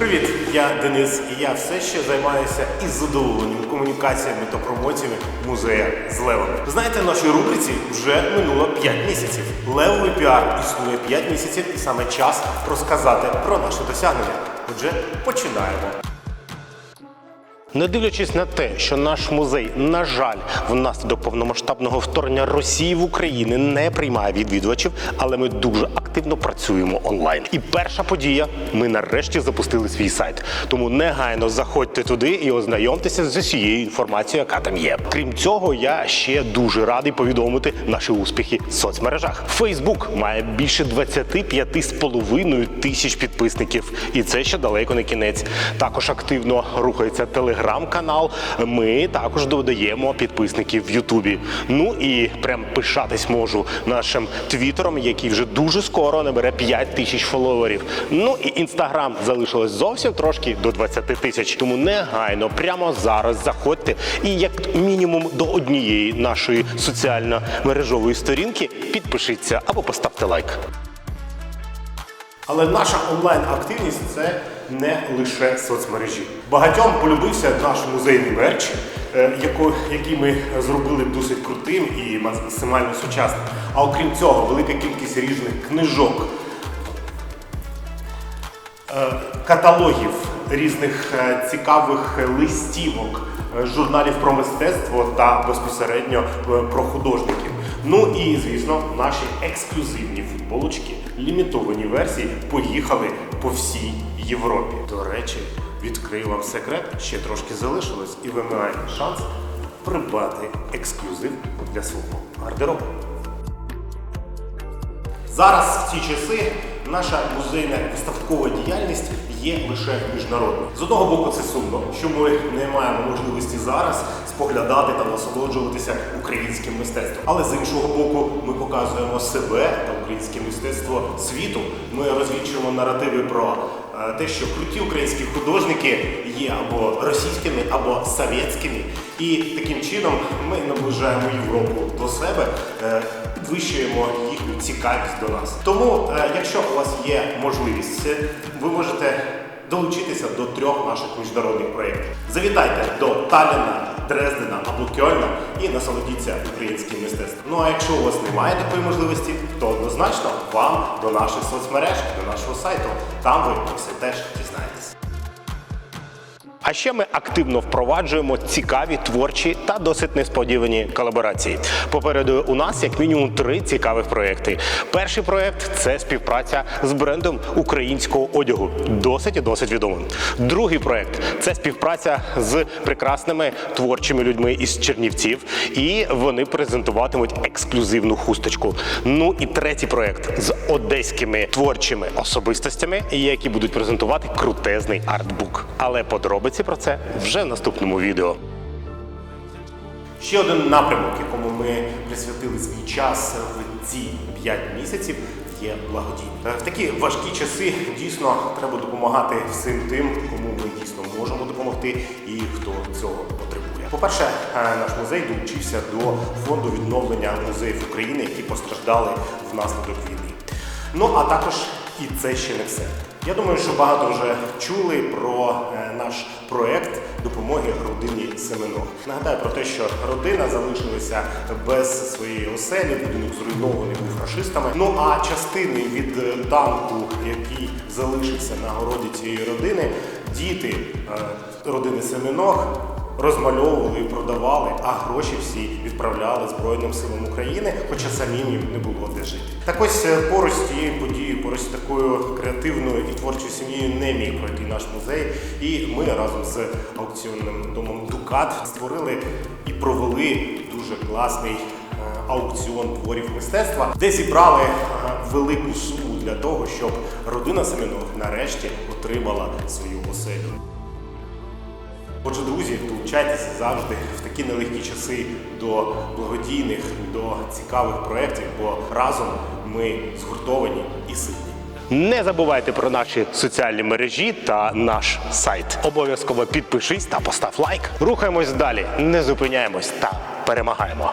Привіт, я Денис, і я все ще займаюся із задоволенням комунікаціями та промоціями музея з левами. Знаєте, в нашій рубриці вже минуло 5 місяців. Левовий піар існує 5 місяців, і саме час розказати про наше досягнення. Отже, починаємо. Не дивлячись на те, що наш музей, на жаль, внаслідок повномасштабного вторгнення Росії в Україну не приймає відвідувачів, але ми дуже активно працюємо онлайн. І перша подія ми нарешті запустили свій сайт. Тому негайно заходьте туди і ознайомтеся з усією інформацією, яка там є. Крім цього, я ще дуже радий повідомити наші успіхи в соцмережах. Фейсбук має більше 25,5 тисяч підписників, і це ще далеко не кінець. Також активно рухається телеграм-канал. Ми також додаємо підписників в Ютубі. Ну і прям пишатись можу нашим твіттером, який вже дуже скоро набере 5 тисяч фоловерів. Ну і інстаграм залишилось зовсім трошки до 20 тисяч. Тому негайно прямо зараз заходьте і як мінімум до однієї нашої соціально-мережової сторінки підпишіться або поставте лайк. Але наша онлайн-активність це не лише соцмережі. Багатьом полюбився наш музейний мерч, е, який ми зробили досить крутим і максимально сучасним. А окрім цього, велика кількість різних книжок, е, каталогів, різних е, цікавих листівок, журналів про мистецтво та безпосередньо про художників. Ну і звісно, наші ексклюзивні футболочки, лімітовані версії поїхали по всій Європі. До речі, відкрию вам секрет, ще трошки залишилось, і ви маєте шанс придбати ексклюзив для свого гардеробу. Зараз в ці часи наша музейна виставкова діяльність є лише міжнародною. З одного боку, це сумно, що ми не маємо можливості зараз споглядати та насолоджуватися українським мистецтвом. Але з іншого боку, ми показуємо себе та українське мистецтво світу. Ми розвідчуємо наративи про те, що круті українські художники є або російськими, або совєтськими. І таким чином ми наближаємо Європу до себе, е, підвищуємо їхню цікавість до нас. Тому, е, якщо у вас є можливість, е, ви можете долучитися до трьох наших міжнародних проєктів. Завітайте до Таліна, Дрездена або Кьольна і насолодіться українським мистецтвом. Ну а якщо у вас немає такої можливості, то однозначно вам до наших соцмереж, до нашого сайту. Там ви про все теж дізнаєтесь. А ще ми активно впроваджуємо цікаві творчі та досить несподівані колаборації. Попереду у нас як мінімум три цікавих проекти. Перший проект це співпраця з брендом українського одягу, досить і досить відомим. Другий проект це співпраця з прекрасними творчими людьми із Чернівців, і вони презентуватимуть ексклюзивну хусточку. Ну і третій проект з одеськими творчими особистостями, які будуть презентувати крутезний артбук. Але подробиці про це вже в наступному відео. Ще один напрямок, якому ми присвятили свій час в ці 5 місяців, є благодійний. Е, В такі важкі часи дійсно треба допомагати всім тим, кому ми дійсно можемо допомогти і хто цього потребує. По-перше, е, наш музей долучився до фонду відновлення музеїв України, які постраждали внаслідок війни. Ну а також і це ще не все. Я думаю, що багато вже чули про е, наш проект допомоги родині Семенов. Нагадаю про те, що родина залишилася без своєї оселі, будинок зруйнований фашистами. Ну а частини від е, танку, який залишився на городі цієї родини, діти е, родини Семенох розмальовували і продавали, а гроші всі відправляли Збройним силам України, хоча самим їм не було де жити. Так ось е, поруч з тією подією, поруч з такою креативною і творчою сім'єю не міг пройти наш музей. І ми разом з аукціонним домом Дукат створили і провели дуже класний е, аукціон творів мистецтва, де зібрали е, велику суму для того, щоб родина Семенов нарешті отримала свою оселю. Отже, друзі, долучайтеся завжди в такі нелегкі часи до благодійних, до цікавих проєктів, бо разом ми згуртовані і сильні. Не забувайте про наші соціальні мережі та наш сайт. Обов'язково підпишись та постав лайк. Рухаємось далі, не зупиняємось та перемагаємо.